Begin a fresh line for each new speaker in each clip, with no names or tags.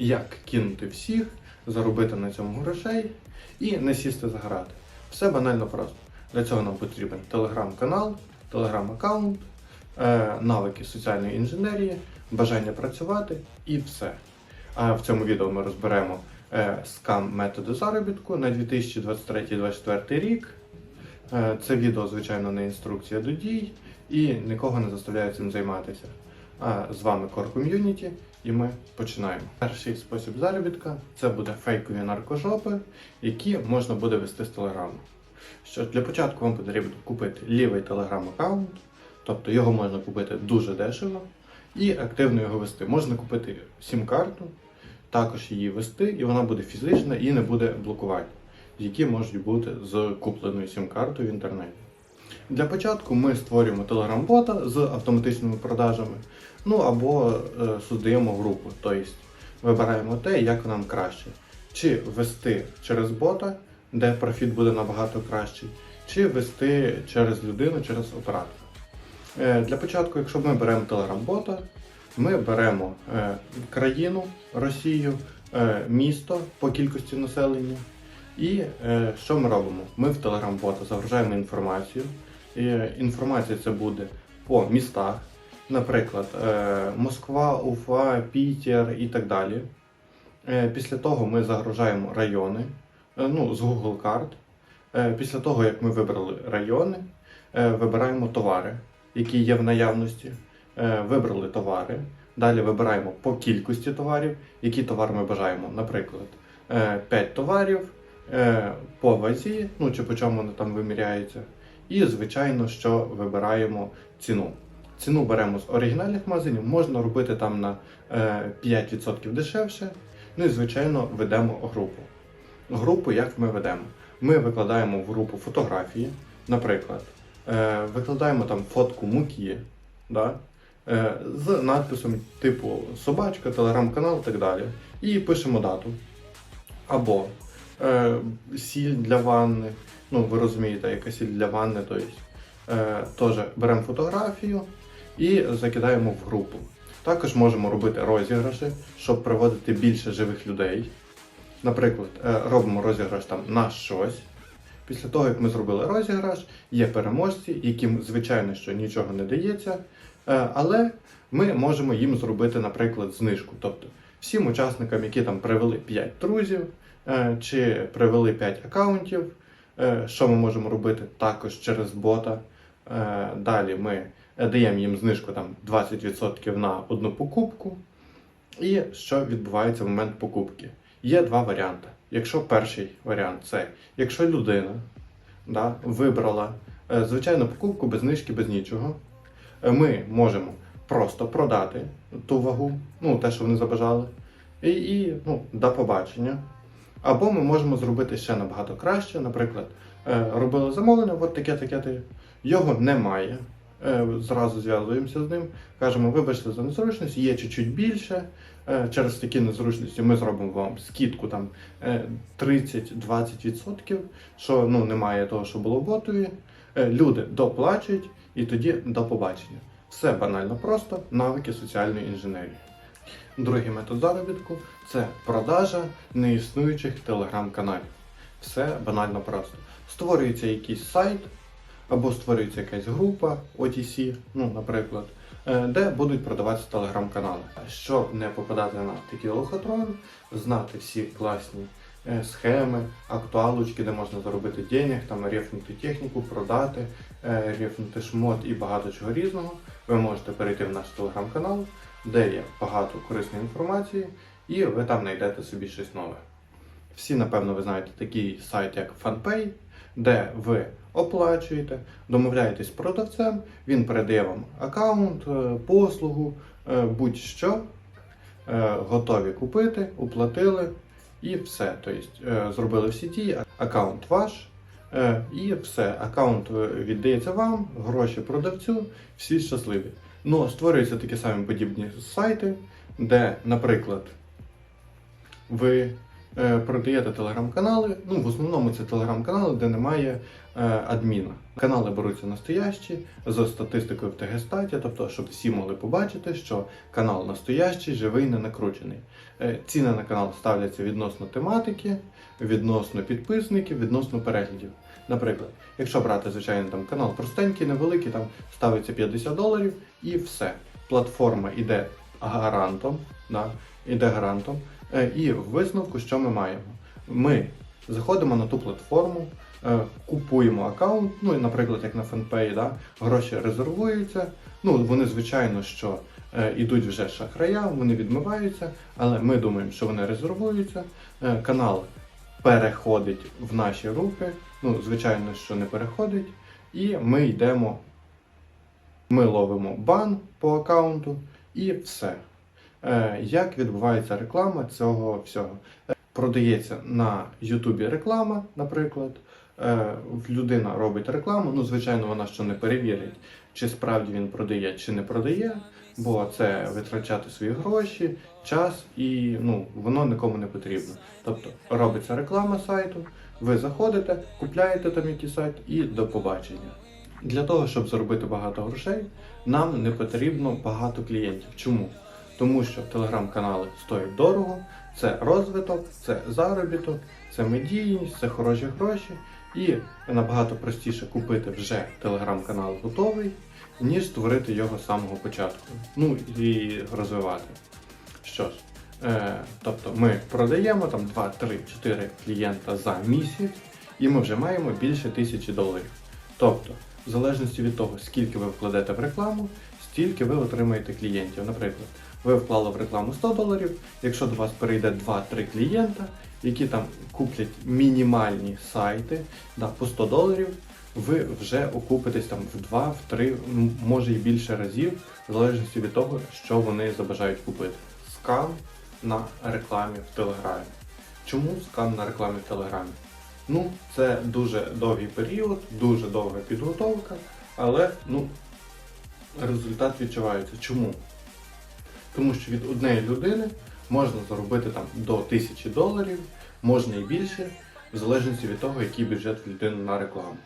як кинути всіх, заробити на цьому грошей і не сісти за грати. Все банально просто. Для цього нам потрібен телеграм-канал, телеграм-аккаунт, е, навики соціальної інженерії, бажання працювати і все. А в цьому відео ми розберемо е, скам методи заробітку на 2023-2024 рік. Е, Це відео, звичайно, не інструкція до дій і нікого не заставляє цим займатися. А з вами Core Community і ми починаємо. Перший спосіб заробітка це буде фейкові наркожопи, які можна буде вести з телеграму. Що для початку вам потрібно купити лівий телеграм-аккаунт, тобто його можна купити дуже дешево і активно його вести. Можна купити сім-карту, також її вести, і вона буде фізична і не буде блокувати, які можуть бути з купленою сім-картою в інтернеті. Для початку ми створюємо телеграм-бота з автоматичними продажами, ну або е, создаємо групу, тобто вибираємо те, як нам краще. Чи вести через бота, де профіт буде набагато кращий, чи вести через людину, через оператора. Е, Для початку, якщо ми беремо телеграм-бота, ми беремо е, країну, Росію, е, місто по кількості населення. І е, що ми робимо? Ми в телеграм-бота загружаємо інформацію. І, е, інформація це буде по містах, наприклад, е, Москва, Уфа, Пітер і так далі. Е, після того ми загружаємо райони е, ну, з Google карт. Е, після того, як ми вибрали райони, е, вибираємо товари, які є в наявності. Е, вибрали товари. Далі вибираємо по кількості товарів, які товари ми бажаємо. Наприклад, 5 товарів е, по вазі, ну чи по чому вони там виміряються. І, звичайно, що вибираємо ціну. Ціну беремо з оригінальних магазинів, можна робити там на е, 5% дешевше. Ну і, звичайно, ведемо групу. Групу як ми ведемо? Ми викладаємо в групу фотографії, наприклад, е, викладаємо там фотку муки, да? е, з надписом типу собачка, телеграм-канал і так далі. І пишемо дату. Або е, сіль для ванни. Ну, ви розумієте, яка сіль для ванни, тобто е, теж беремо фотографію і закидаємо в групу. Також можемо робити розіграші, щоб приводити більше живих людей. Наприклад, е, робимо розіграш там на щось. Після того, як ми зробили розіграш, є переможці, яким, звичайно, що нічого не дається, е, але ми можемо їм зробити, наприклад, знижку. Тобто всім учасникам, які там привели 5 друзів чи привели 5 аккаунтів, е, що ми можемо робити також через бота. Е, Далі ми даємо їм знижку там 20% на одну покупку. І що відбувається в момент покупки? Є два варіанти. Якщо перший варіант це якщо людина да, вибрала е, звичайну покупку без знижки, без нічого, е, ми можемо просто продати ту вагу, ну те, що вони забажали, і, і ну, до побачення. Або ми можемо зробити ще набагато краще. Наприклад, е, робили замовлення, от таке, таке. Його немає. Е, Зразу зв'язуємося з ним, кажемо, вибачте за незручність, є чуть-чуть більше. Е, Через такі незручності ми зробимо вам скидку там е, 30-20%, що ну, немає того, що було в ботові. Люди доплачують і тоді до побачення. Все банально просто, навики соціальної інженерії. Другий метод заробітку це продажа неіснуючих телеграм-каналів. Все банально просто. Створюється якийсь сайт, або створюється якась група OTC, ну, наприклад, е, де будуть продаватися телеграм-канали. Щоб не попадати на такі лохотрони, знати всі класні е, схеми, актуалочки, де можна заробити денег, там рефнути техніку, продати, е, рефнути шмот і багато чого різного. Ви можете перейти в наш телеграм-канал, де є багато корисної інформації, і ви там знайдете собі щось нове. Всі, напевно, ви знаєте такий сайт, як FunPay, де ви оплачуєте, домовляєтесь з продавцем, він передає вам аккаунт, е, послугу, е, будь-що, е, готові купити, уплатили і все. Тобто зробили всі дії, аккаунт ваш. І все, аккаунт віддається вам, гроші продавцю, всі щасливі. Ну, створюються такі самі подібні сайти, де, наприклад, ви е, продаєте телеграм-канали. Ну, в основному це телеграм-канали, де немає е, адміна. Канали беруться настоящі з статистикою в ТГ-статі, тобто, щоб всі могли побачити, що канал настоящий, живий, не накручений. Е, ціни на канал ставляться відносно тематики, відносно підписників, відносно переглядів. Наприклад, якщо брати, звичайно, там канал простенький, невеликий, там ставиться 50 доларів і все. Платформа йде гарантом, да, іде гарантом. Е, І в висновку, що ми маємо? Ми заходимо на ту платформу, е, купуємо аккаунт, ну, наприклад, як на FanPay, да, гроші резервуються. Ну, вони, звичайно, що е, ідуть вже шахрая, вони відмиваються, але ми думаємо, що вони резервуються. Канал переходить в наші руки. Ну, звичайно, що не переходить. І ми йдемо, ми ловимо бан по аккаунту і все. Е, Як відбувається реклама цього всього? Е, Продається на Ютубі реклама, наприклад. Е, Людина робить рекламу. Ну, звичайно, вона що не перевірить, чи справді він продає, чи не продає, бо це витрачати свої гроші, час і ну, воно нікому не потрібно. Тобто робиться реклама сайту, ви заходите, купляєте там якийсь сайт і до побачення. Для того, щоб заробити багато грошей, нам не потрібно багато клієнтів. Чому? Тому що телеграм-канали стоять дорого, це розвиток, це заробіток, це медійність, це хороші гроші. І набагато простіше купити вже телеграм-канал готовий, ніж створити його з самого початку. Ну і розвивати. Що ж, е, тобто ми продаємо там 2, 3, 4 клієнта за місяць, і ми вже маємо більше тисячі доларів. Тобто, в залежності від того, скільки ви вкладете в рекламу, стільки ви отримаєте клієнтів. Наприклад, ви вклали в рекламу 100 доларів, якщо до вас перейде 2-3 клієнта, які там куплять мінімальні сайти да, по 100 доларів, ви вже окупитесь там в 2, в 3, може і більше разів, в залежності від того, що вони забажають купити. Скам на рекламі в Телеграмі. Чому скам на рекламі в Телеграмі? Ну, це дуже довгий період, дуже довга підготовка, але ну, результат відчувається. Чому? Тому що від однієї людини можна заробити там до 1000 доларів, можна і більше, в залежності від того, який бюджет в людини на рекламу.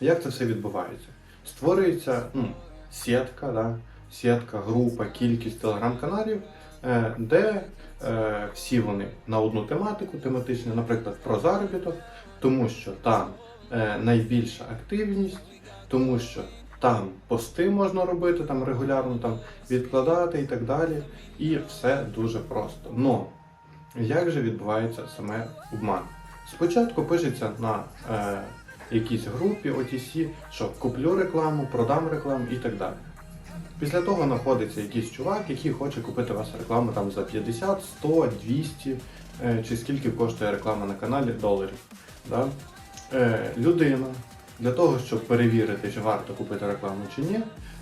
Як це все відбувається? Створюється ну, сітка, да? сітка, група, кількість телеграм-каналів, е, де е, всі вони на одну тематику, тематичну, наприклад, про заробіток, тому що там е, найбільша активність, тому що там пости можна робити там регулярно, там відкладати і так далі. І все дуже просто. Но як же відбувається саме обман? Спочатку пишеться на е, якійсь групі OTC, що куплю рекламу, продам рекламу і так далі. Після того знаходиться якийсь чувак, який хоче купити у вас рекламу там за 50, 100, 200 е, чи скільки коштує реклама на каналі доларів. Да? Е, людина для того, щоб перевірити, чи варто купити рекламу чи ні,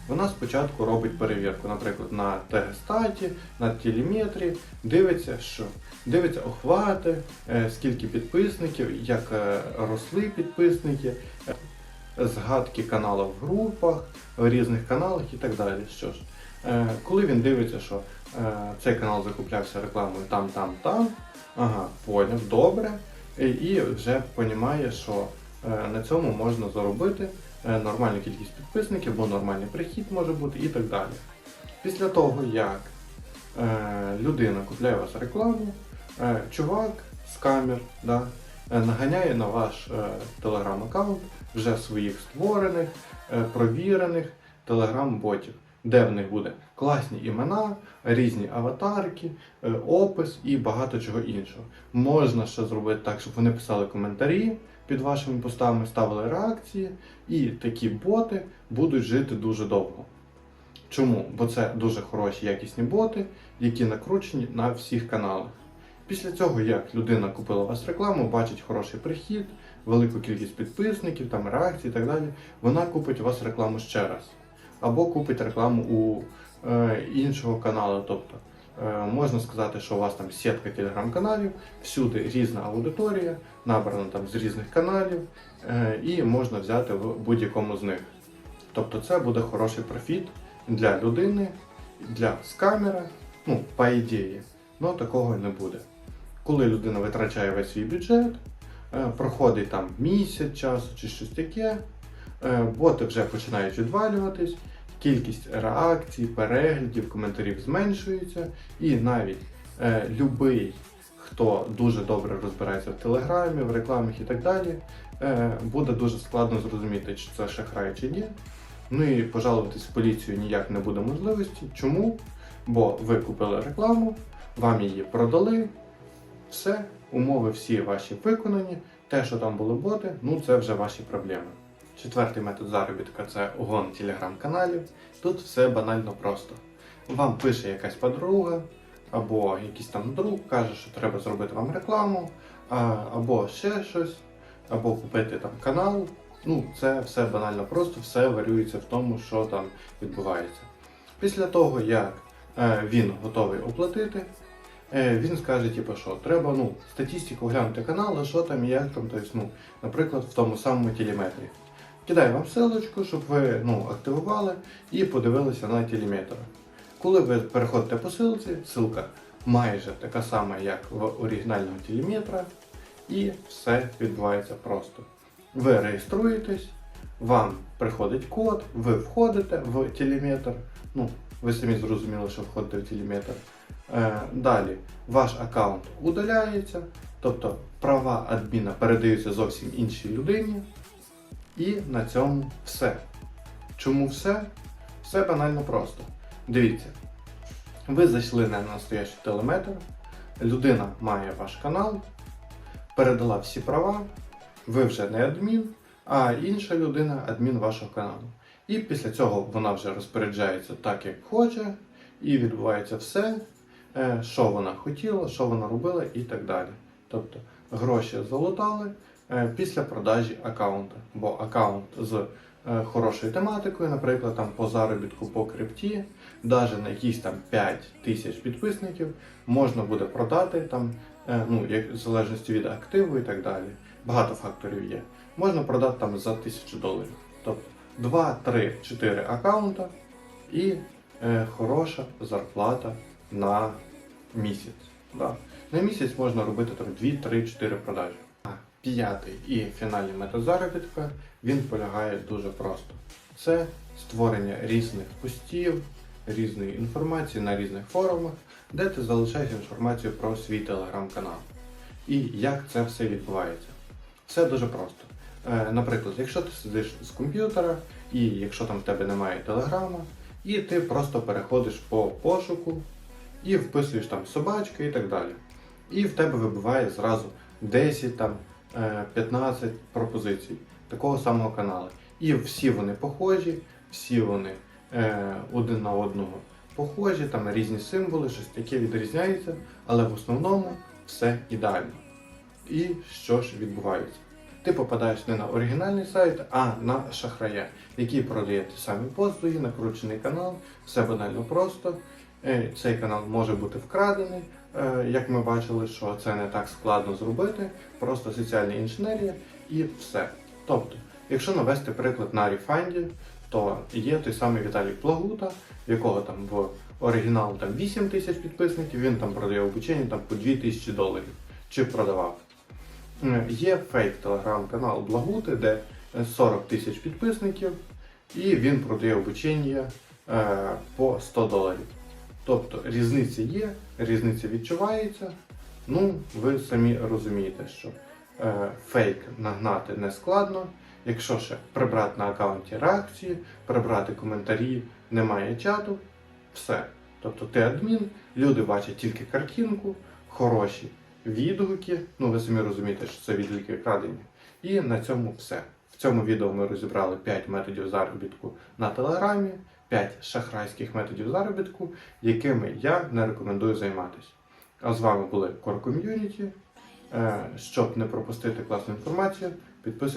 вона спочатку робить перевірку, наприклад, на тегстаті, на телеметрі, дивиться, що дивиться охвати, е, скільки підписників, як е, росли підписники, е, згадки каналів в групах, в різних каналах і так далі. Що ж, коли він дивиться, що цей канал закуплявся рекламою там, там, там, ага, поняв, добре, і- вже розуміє, що на цьому можна заробити е, нормальну кількість підписників, бо нормальний прихід може бути і так далі. Після того, як е, людина купляє у вас рекламу, е, чувак з камер да, е, наганяє на ваш е, телеграм-аккаунт вже своїх створених, е, провірених телеграм-ботів, де в них буде класні імена, різні аватарки, е, опис і багато чого іншого. Можна ще зробити так, щоб вони писали коментарі під вашими постами, ставили реакції, і такі боти будуть жити дуже довго. Чому? Бо це дуже хороші якісні боти, які накручені на всіх каналах. Після цього, як людина купила у вас рекламу, бачить хороший прихід, велику кількість підписників, там реакцій і так далі, вона купить у вас рекламу ще раз. Або купить рекламу у е, іншого каналу. Тобто можна сказати, що у вас там сітка телеграм-каналів, всюди різна аудиторія, набрана там з різних каналів, е, і можна взяти в будь-якому з них. Тобто це буде хороший профіт для людини, для скамера, ну, по ідеї, але такого не буде. коли людина витрачає весь свій бюджет, е, проходить там місяць часу чи щось таке, е, боти вже починають відвалюватись, кількість реакцій, переглядів, коментарів зменшується, і навіть е, любий, хто дуже добре розбирається в телеграмі, в рекламах і так далі, е, буде дуже складно зрозуміти, чи це шахрай чи ні. Ну і пожалуватись в поліцію ніяк не буде можливості. Чому? Бо ви купили рекламу, вам її продали, все, умови всі ваші виконані, те, що там були боти, ну це вже ваші проблеми. Четвертий метод заробітка це угон телеграм-каналів. Тут все банально просто. Вам пише якась подруга, або якийсь там друг каже, що треба зробити вам рекламу, або ще щось, або купити там канал. Ну, це все банально просто, все варюється в тому, що там відбувається. Після того, як е, він готовий оплатити, е, він скаже, типу, що треба ну, статистику глянути каналу, що там як там, тобто, ну, наприклад, в тому самому телеметрі. Кидаю вам ссылочку, щоб ви ну, активували і подивилися на телеметр. Коли ви переходите по ссылці, ссылка майже така сама, як в оригінального телеметра, і все відбувається просто. Ви реєструєтесь, вам приходить код, ви входите в телеметр. Ну, ви самі зрозуміли, що входите в телеметр. Е, далі ваш аккаунт удаляється, тобто права адміна передаються зовсім іншій людині. І на цьому все. Чому все? Все банально просто. Дивіться, ви зайшли на настоящий телеметр, людина має ваш канал, передала всі права, ви вже не адмін, а інша людина адмін вашого каналу. І після цього вона вже розпоряджається так, як хоче, і відбувається все, е, що вона хотіла, що вона робила і так далі. Тобто гроші залутали після продажі аккаунта. Бо аккаунт з е, хорошою тематикою, наприклад, там по заробітку по крипті, навіть на якісь там 5 тисяч підписників можна буде продати там, е, ну, як в залежності від активу і так далі. Багато факторів є. Можна продати там за 1000 доларів. Тобто 2, 3, 4 аккаунта і е, хороша зарплата на місяць. Да. На місяць можна робити там 2, 3, 4 продажі. П'ятий і фінальний метод заробітка він полягає дуже просто. Це створення різних постів, різної інформації на різних форумах, де ти залишаєш інформацію про свій телеграм-канал. І як це все відбувається. Все дуже просто. Е, Наприклад, якщо ти сидиш з комп'ютера, і якщо там в тебе немає телеграма, і ти просто переходиш по пошуку і вписуєш там собачки і так далі. І в тебе вибиває зразу 10 там, 15 пропозицій такого самого каналу. І всі вони похожі, всі вони е, один на одного похожі, там різні символи, щось таке відрізняється, але в основному все ідеально. І що ж відбувається? Ти попадаєш не на оригінальний сайт, а на шахрая, який продає ті самі послуги, накручений канал, все банально просто. Е, Цей канал може бути вкрадений, е, як ми бачили, що це не так складно зробити, просто соціальна інженерія і все. Тобто, якщо навести приклад на рефанді, то є той самий Віталій Плагута, в якого там в оригінал там 8 тисяч підписників, він там продає обучення там по 2 тисячі доларів. Чи продавав. Е, Є фейк телеграм-канал Благути, де е, 40 тисяч підписників, і він продає обучення е, по 100 доларів. Тобто різниця є, різниця відчувається. Ну, ви самі розумієте, що е, фейк нагнати не складно. Якщо ще прибрати на аккаунті реакції, прибрати коментарі, немає чату, все. Тобто ти адмін, люди бачать тільки картинку, хороші відгуки. Ну, ви самі розумієте, що це відгуки крадені. І на цьому все. В цьому відео ми розібрали 5 методів заробітку на телеграмі, 5 шахрайських методів заробітку, якими я не рекомендую займатися. А з вами були Core Community. Е, Щоб не пропустити класну інформацію, підписуйтесь.